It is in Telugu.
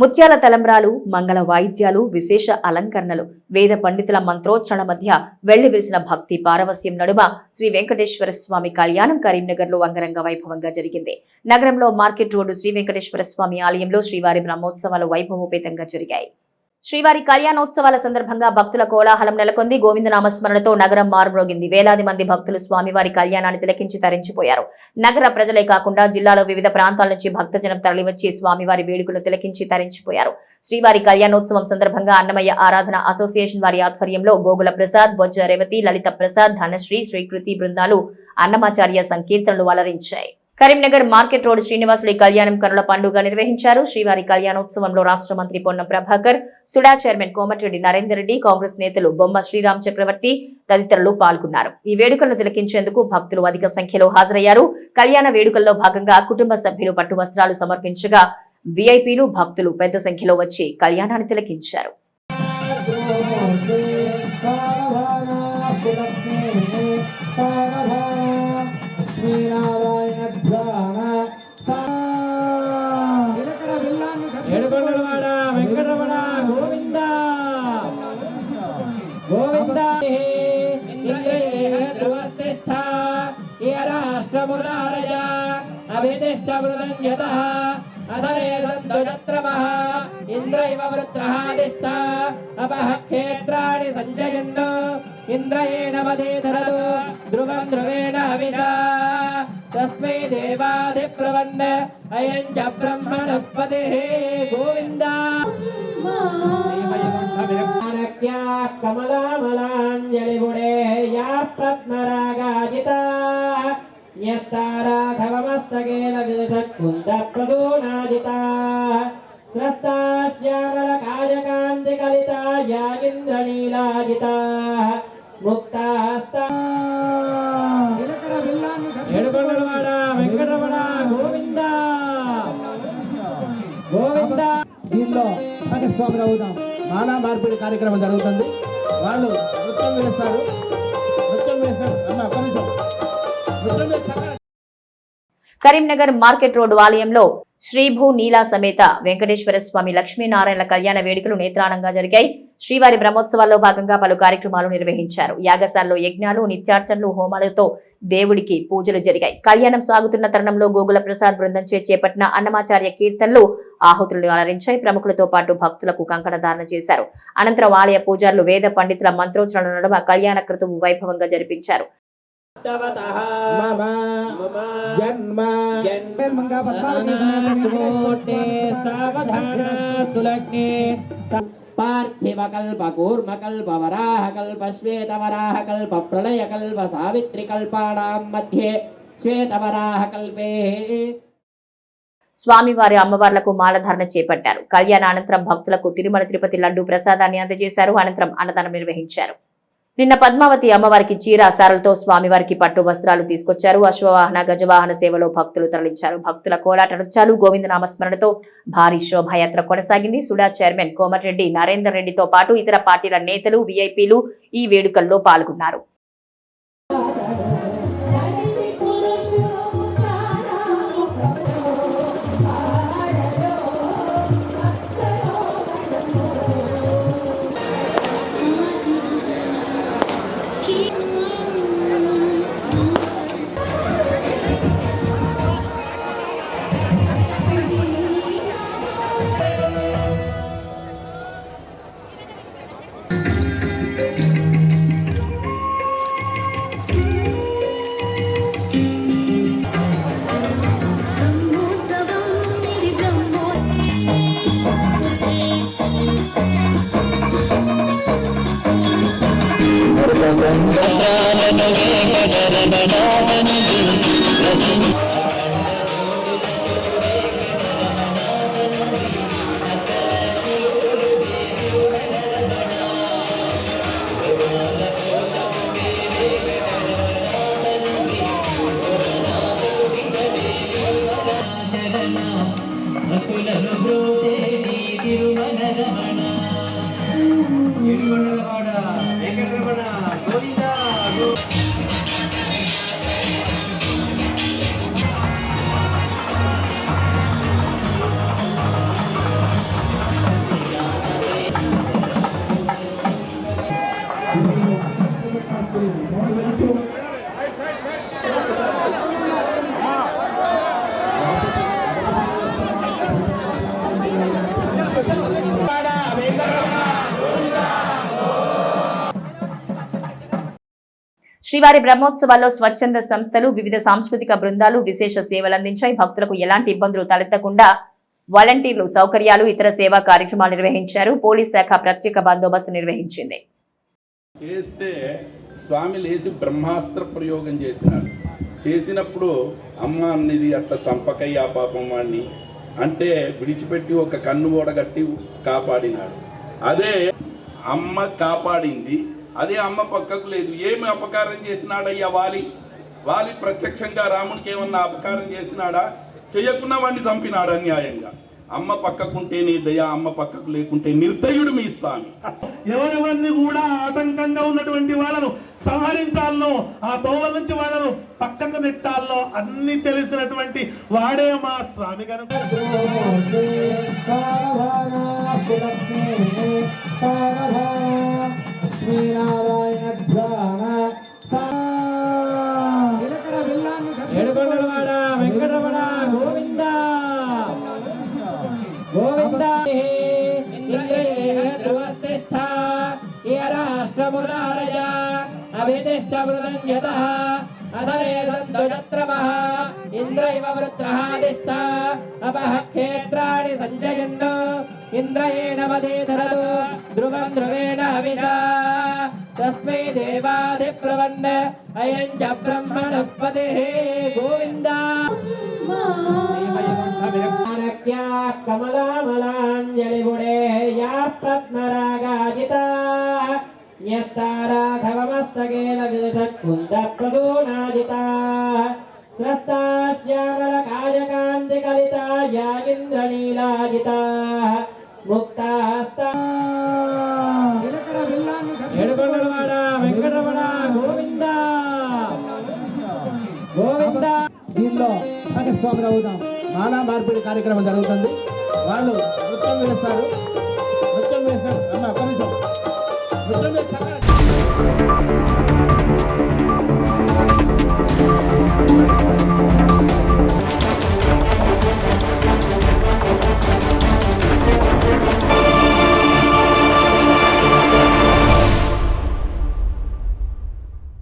ముత్యాల తలంబ్రాలు మంగళ వాయిద్యాలు విశేష అలంకరణలు వేద పండితుల మంత్రోచ్చరణ మధ్య వెళ్ళి విరిసిన భక్తి పారవస్యం నడుమ శ్రీ వెంకటేశ్వర స్వామి కళ్యాణం కరీంనగర్లో అంగరంగ వైభవంగా జరిగింది. నగరంలో మార్కెట్ రోడ్డు శ్రీ వెంకటేశ్వర స్వామి ఆలయంలో శ్రీవారి బ్రహ్మోత్సవాలు వైభవోపేతంగా జరిగాయి. శ్రీవారి కళ్యాణోత్సవాల సందర్భంగా భక్తుల కోలాహలం నెలకొంది. గోవిందనామస్మరణతో నగరం మారుమ్రోగింది. వేలాది మంది భక్తులు స్వామివారి కళ్యాణాన్ని తిలకించి తరించిపోయారు. నగర ప్రజలే కాకుండా జిల్లాలో వివిధ ప్రాంతాల నుంచి భక్తజనం తరలివచ్చి స్వామివారి వేడుకలు తిలకించి తరించిపోయారు. శ్రీవారి కళ్యాణోత్సవం సందర్భంగా అన్నమయ్య ఆరాధన అసోసియేషన్ వారి ఆధ్వర్యంలో గోగుల ప్రసాద్ బొజ్జ రేవతి లలిత ప్రసాద్ ధనశ్రీ శ్రీకృతి బృందాలు అన్నమాచార్య సంకీర్తనలు అలరించాయి. కరీంనగర్ మార్కెట్ రోడ్ శ్రీనివాసుడి కళ్యాణం కనుల పండుగ నిర్వహించారు. శ్రీవారి కళ్యాణోత్సవంలో రాష్ట్ర మంత్రి పొన్నం ప్రభాకర్ సుడా చైర్మన్ కోమటిరెడ్డి నరేందర్ రెడ్డి కాంగ్రెస్ నేతలు బొమ్మ శ్రీరామ్ చక్రవర్తి తదితరులు పాల్గొన్నారు. ఈ వేడుకలను తిలకించేందుకు భక్తులు అధిక సంఖ్యలో హాజరయ్యారు. కళ్యాణ వేడుకల్లో భాగంగా కుటుంబ సభ్యులు పట్టు వస్త్రాలు సమర్పించగా విఐపీలు భక్తులు పెద్ద సంఖ్యలో వచ్చి కళ్యాణాన్ని తిలకించారు. రాష్ట్రముదారయ అభితిష్ట మృదంజత అధరే సంతుజత్రమః ఇంద్ర ఇవ వృత్రహాదిష్ట అపహ క్షేత్రాణి సంజయన్ను ఇంద్రయేణ మదేధరదు ధ్రువం ధ్రువేణ హవిషా తస్మై దేవాదిప్రవన్న అయం చ బ్రహ్మణస్పతి గోవింద కమలామలాంజలిగుడే స్రస్తా శ్యామల కాయకాంతి కలిత యా ఇంద్రనీలాజిత. ముక్తాస్తా. ఏడుకొండలవాడ వెంకటరమణ గోవింద. గోవింద. దీనిలో భాగస్వాములు అవుదాం. మాలా మార్పిడి కార్యక్రమం జరుగుతుంది. వాళ్ళు నృత్యం వేస్తారు. నృత్యం వేస్తారు. అన్న కొంచెం నృత్యం వేస్తారు. కరీంనగర్ మార్కెట్ రోడ్డు ఆలయంలో శ్రీభూ నీలా సమేత వెంకటేశ్వర స్వామి లక్ష్మీనారాయణ కళ్యాణ వేడుకలు నేత్రానంగా జరిగాయి. శ్రీవారి బ్రహ్మోత్సవాల్లో భాగంగా పలు కార్యక్రమాలు నిర్వహించారు. యాగశాలలో యజ్ఞాలు నిత్యార్చనలు హోమాలతో దేవుడికి పూజలు జరిగాయి. కళ్యాణం సాగుతున్న తరుణంలో గోగుల ప్రసాద్ బృందంచే చేపట్టిన అన్నమాచార్య కీర్తనలు ఆహుతులను అలరించాయి. ప్రముఖులతో పాటు భక్తులకు కంకణ చేశారు. అనంతరం ఆలయ పూజారులు వేద పండితుల మంత్రోచ్చరణ నడుమ కళ్యాణ క్రతువు వైభవంగా జరిపించారు. కల్ప కల్ప సావిత్రి కల్పాణాం మధ్యే శ్వేత వరాహ కల్పే స్వామివారి అమ్మవార్లకు మాలధారణ చేపట్టారు కళ్యాణ అనంతరం భక్తులకు తిరుమల తిరుపతి లడ్డు ప్రసాదాన్ని అందజేశారు అనంతరం అన్నదానం నిర్వహించారు నిన్న పద్మావతి అమ్మవారికి చీర సారలతో స్వామివారికి పట్టు వస్త్రాలు తీసుకొచ్చారు. అశ్వవాహన గజవాహన సేవలో భక్తులు తరలించారు. భక్తుల కోలాట నృత్యాలు గోవిందనామస్మరణతో భారీ శోభాయాత్ర కొనసాగింది. సుడా చైర్మన్ కోమటిరెడ్డి నరేందర్ రెడ్డితో పాటు ఇతర పార్టీల నేతలు వీఐపీలు ఈ వేడుకల్లో పాల్గొన్నారు. உங்கள் శ్రీవారి బ్రహ్మోత్సవాల్లో స్వచ్ఛంద సంస్థలు వివిధ సాంస్కృతిక బృందాలు విశేష సేవలందించాయి భక్తులకు ఎలాంటి ఇబ్బందులు తలెత్తకుండా వాలంటీర్లు సౌకర్యాలు ఇతర సేవా కార్యక్రమాలు నిర్వహించారు. పోలీస్ శాఖ ప్రత్యేక బందోబస్తు నిర్వహించింది. చేస్తే స్వామి లేచి బ్రహ్మాస్త్ర ప్రయోగం చేసినాడు. చేసినప్పుడు అమ్మ అన్నిది అట్లా చంపకయ్య పాపం వాడిని అంటే విడిచిపెట్టి ఒక కన్ను ఓడగట్టి కాపాడినాడు. అదే అమ్మ కాపాడింది. అదే అమ్మ పక్కకు లేదు. ఏమి అపకారం చేసినాడయ్యా వాలి? వాలి ప్రత్యక్షంగా రామునికి ఏమన్నా అపకారం చేసినాడా? చేయకున్నా వాడిని చంపినాడు అన్యాయంగా అమ్మ పక్కకుంటేనే దయ అమ్మ పక్కకు లేకుంటే నిర్దయుడు మీ స్వామి. ఎవరెవరిని కూడా ఆటంకంగా ఉన్నటువంటి వాళ్ళను సంహరించాలనో ఆ తోవల నుంచి వాళ్ళను పక్కకు నెట్టాలనో అన్ని తెలిసినటువంటి వాడే మా స్వామి కనుక ఏడుకొండలవాడ వెంకటరమణ గోవింద. గోవింద. ధ్రువస్తిష్ట రాష్ట్రముదారజ అభితిష్ట మృదంజత అధరే ఇంద్ర ఇవ వృత్రహాదిష్ట అపహ క్షేత్రాణి సంజయన్ను ఇంద్రయేణ మదేధరదు ధ్రువం ధ్రువేణ హవిషా తస్మై దేవాది దేవాదిప్రవన్న అయం చ బ్రహ్మణస్పతి. గోవింద. కమలామలాంజలిగుడే. యా పద్మరాగాజితా న్యస్తారాఘవమస్తకేన విలసత్కుంద ప్రదూనాజితా స్రస్తా శ్యామల కాయకాంతి కలితా యాగింద్రనీలాజితా. ముక్తాస్తా. ఏడుకొండలవాడ వెంకటరమణ గోవింద. గోవింద. దీనిలో భాగస్వాములు అవుదాం. మాలా మార్పిడి కార్యక్రమం జరుగుతుంది. వాళ్ళు నృత్యం వేస్తారు నృత్యం వేస్తారు అమ్మ నృత్యం వేస్తారు